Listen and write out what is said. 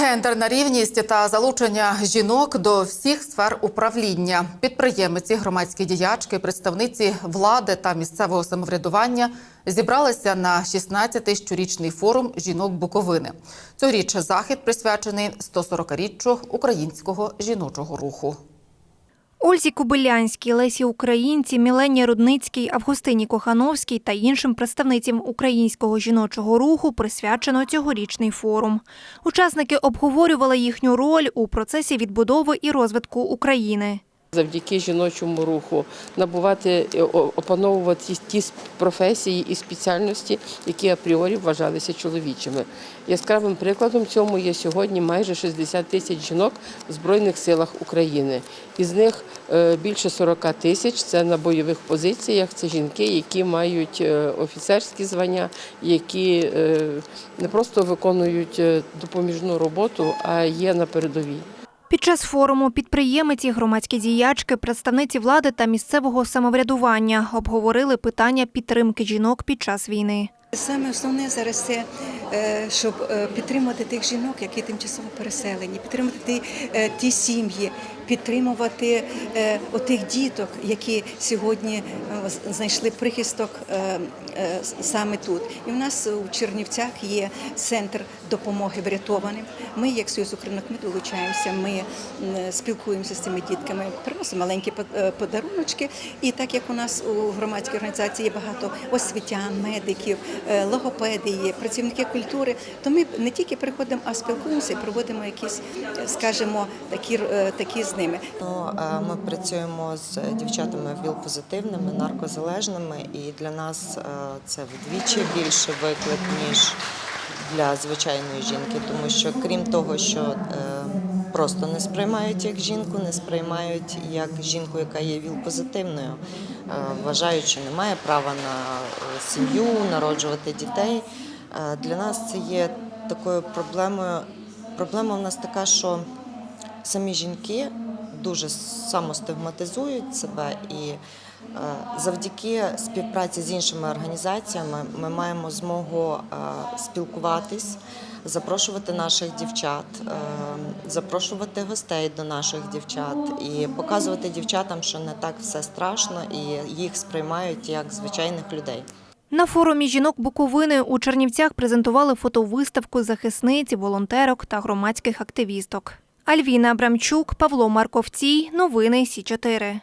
Гендерна рівність та залучення жінок до всіх сфер управління. Підприємиці, громадські діячки, представниці влади та місцевого самоврядування зібралися на 16-й щорічний форум жінок Буковини. Цьогоріч захід присвячений 140-річчю українського жіночого руху. Ользі Кобилянській, Лесі Українці, Мілені Рудницькій, Августині Кохановській та іншим представницям українського жіночого руху присвячено цьогорічний форум. Учасники обговорювали їхню роль у процесі відбудови і розвитку України. Завдяки жіночому руху набувати е, опановувати ті професії і спеціальності, які апріорі вважалися чоловічими. Яскравим прикладом цьому є сьогодні майже 60 тисяч жінок в Збройних силах України. Із них е, більше 40 тисяч це на бойових позиціях. Це жінки, які мають е, офіцерські звання, які не просто виконують допоміжну роботу, а є на передовій. Під час форуму підприємиці, громадські діячки, представниці влади та місцевого самоврядування обговорили питання підтримки жінок під час війни. Саме основне зараз це щоб е, підтримувати тих жінок, які тимчасово переселені, підтримати ті, е, сім'ї, підтримувати е, отих діток, які сьогодні е, знайшли прихисток е, е, саме тут. І в нас у Чернівцях є центр допомоги врятованим. Ми, як Союз Українок, долучаємося, ми спілкуємося з цими дітками, приносимо маленькі по- е, подаруночки. І так як у нас у громадській організації є багато освітян, медиків, е, логопеди працівники культури, то ми не тільки приходимо, а спілкуємося і проводимо якісь, скажімо, такі, е, такі з ними. Ну, е, Ми працюємо з дівчатами ВІЛ-позитивними, наркозалежними, і для нас е, це вдвічі більше виклик, ніж для звичайної жінки, тому що крім того, що просто не сприймають як жінку, не сприймають як жінку, яка є ВІЛ-позитивною, е, вважають, що не права на сім'ю, народжувати дітей. Е, Для нас це є такою проблемою. Проблема в нас така, що самі жінки дуже самостигматизують себе і е, завдяки співпраці з іншими організаціями ми маємо змогу е, спілкуватись, запрошувати наших дівчат, запрошувати гостей до наших дівчат і показувати дівчатам, що не так все страшно, і їх сприймають як звичайних людей. На форумі жінок Буковини у Чернівцях презентували фотовиставку захисниць, волонтерок та громадських активісток. Альвіна Абрамчук, Павло Марковцій. Новини Сі 4